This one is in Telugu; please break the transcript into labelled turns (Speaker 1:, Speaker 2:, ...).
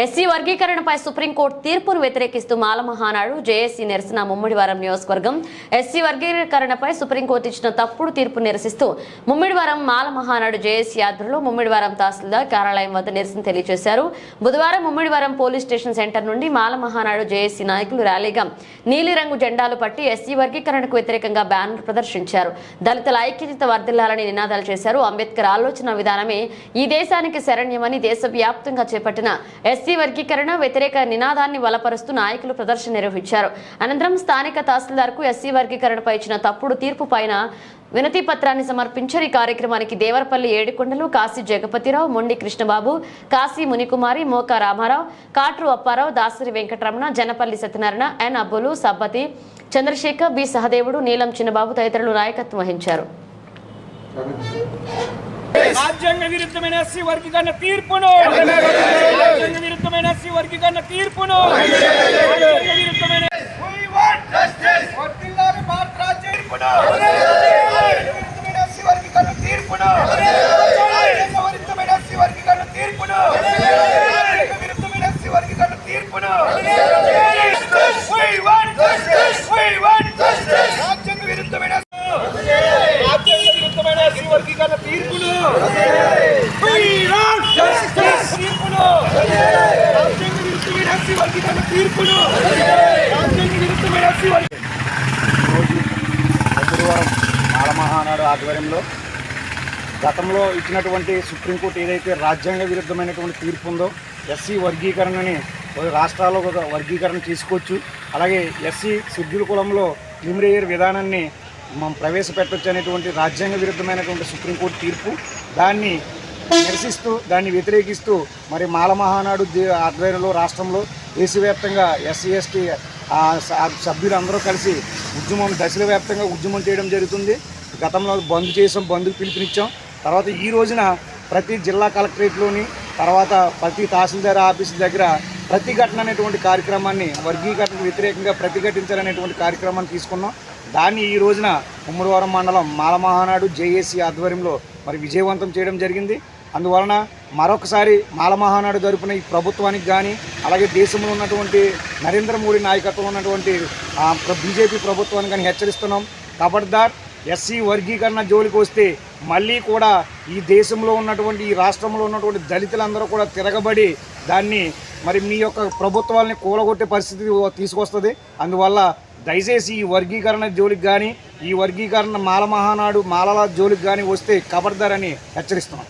Speaker 1: ఎస్సీ వర్గీకరణపై సుప్రీంకోర్టు తీర్పును వ్యతిరేకిస్తూ మాల మహానాడు జేఏసీ నిరసన ముమ్మిడివారం నియోజకవర్గం. ఎస్సీ వర్గీకరణపై సుప్రీంకోర్టు ఇచ్చిన తప్పుడు తీర్పు నిరసిస్తూ ముమ్మిడివారం మాల మహానాడు జేఏసీ ఆధ్వర్యంలో ముమ్మిడివారం తహసీల్దార్ కార్యాలయం వద్ద నిరసన తెలియజేశారు. బుధవారం ముమ్మిడివారం పోలీస్ స్టేషన్ సెంటర్ నుండి మాల మహానాడు జేఏసీ నాయకులు ర్యాలీగా నీలిరంగు జెండాలు పట్టి ఎస్సీ వర్గీకరణకు వ్యతిరేకంగా బ్యానర్ ప్రదర్శించారు. దళితుల ఐక్యత వర్ధిల్లాలని నినాదాలు చేశారు. అంబేద్కర్ ఆలోచన విధానమే ఈ దేశానికి శరణ్యమని దేశవ్యాప్తంగా చేపట్టిన ఎస్సీ వర్గీకరణ వ్యతిరేక నినాదాన్ని బలపరుస్తూ నాయకులు ప్రదర్శన నిర్వహించారు. అనంతరం స్థానిక తహసీల్దార్కు ఎస్సీ వర్గీకరణపై ఇచ్చిన తప్పుడు తీర్పు పైన వినతి పత్రాన్ని సమర్పించారు. ఈ కార్యక్రమానికి దేవరపల్లి ఏడుకొండలు కాశీ జగపతిరావు మొండి కృష్ణబాబు కాశీ మునికుమారి మోక రామారావు కాట్రు అప్పారావు దాసరి వెంకటరమణ జనపల్లి సత్యనారాయణ ఎన్ అబ్బులు సబ్బతి చంద్రశేఖర్ బి సహదేవుడు నీలం చిన్నబాబు తదితరులు నాయకత్వం వహించారు.
Speaker 2: రాజ్యాంగ విరుద్ధమైన ఎస్సీ వర్గీకరణ తీర్పును రాజ్యాంగ విరుద్ధమైన ఎస్సీ వర్గీకరణ తీర్పును విరుద్ధమైన We want justice. వర్ధిల్లాలి భారత రాజ్యాంగ తీర్పును. విరుద్ధమైన ఎస్సీ వర్గీకరణ తీర్పును. రాజ్యాంగ విరుద్ధమైన ఎస్సీ వర్గీకరణ తీర్పును. రాజ్యాంగ విరుద్ధమైన ఎస్సీ వర్గీకరణ తీర్పును. We want justice. We want justice. రాజ్యాంగ విరుద్ధమైన రాజ్యాంగ విరుద్ధమైన ఎస్సీ వర్గీకరణ తీర్పును We want justice. తీర్పును రాజ్యాంగ విరుద్ధమైన ఎస్సీ తీర్పును
Speaker 3: మాలమహానాడు ఆధ్వర్యంలో గతంలో ఇచ్చినటువంటి సుప్రీంకోర్టు ఏదైతే రాజ్యాంగ విరుద్ధమైనటువంటి తీర్పు ఉందో ఎస్సీ వర్గీకరణని రాష్ట్రాల్లో ఒక వర్గీకరణ తీసుకోవచ్చు. అలాగే ఎస్సీ షెడ్యూల్ కులంలో క్రిమిరేయర్ విధానాన్ని మనం ప్రవేశపెట్టవచ్చు అనేటువంటి రాజ్యాంగ విరుద్ధమైనటువంటి సుప్రీంకోర్టు తీర్పు. దాన్ని నిరసిస్తూ దాన్ని వ్యతిరేకిస్తూ మరి మాల మహానాడు ఆధ్వర్యంలో రాష్ట్రంలో దేశవ్యాప్తంగా ఎస్సీ ఎస్టీ సభ్యులందరూ కలిసి ఉద్యమం దశల వ్యాప్తంగా ఉద్యమం చేయడం జరుగుతుంది. గతంలో బంద్ చేసాం బంద్కు పిలుపునిచ్చాం. తర్వాత ఈ రోజున ప్రతి జిల్లా కలెక్టరేట్లోని తర్వాత ప్రతి తహసీల్దార్ ఆఫీస్ దగ్గర ప్రతిఘటన అనేటువంటి కార్యక్రమాన్ని వర్గీకరణకు వ్యతిరేకంగా ప్రతిఘటించాలనేటువంటి కార్యక్రమాన్ని తీసుకున్నాం. దాన్ని ఈ రోజున ఉమ్మడివారం మండలం మాలమహానాడు జేఏసీ ఆధ్వర్యంలో మరి విజయవంతం చేయడం జరిగింది. అందువలన మరొకసారి మాలమహానాడు జరుపున ఈ ప్రభుత్వానికి కానీ అలాగే దేశంలో ఉన్నటువంటి నరేంద్ర మోడీ నాయకత్వంలో ఉన్నటువంటి బీజేపీ ప్రభుత్వానికి కానీ హెచ్చరిస్తున్నాం. ఖబర్దార్ ఎస్సీ వర్గీకరణ జోలికి వస్తే మళ్ళీ కూడా ఈ దేశంలో ఉన్నటువంటి ఈ రాష్ట్రంలో ఉన్నటువంటి దళితులందరూ కూడా తిరగబడి దాన్ని మరి మీ యొక్క ప్రభుత్వాలని కూలగొట్టే పరిస్థితి తీసుకొస్తుంది. అందువల్ల దయచేసి ఈ వర్గీకరణ జోలికి కానీ ఈ వర్గీకరణ మాల మహానాడు మాలల జోలికి కానీ వస్తే ఖబర్దార్ అని హెచ్చరిస్తున్నాం.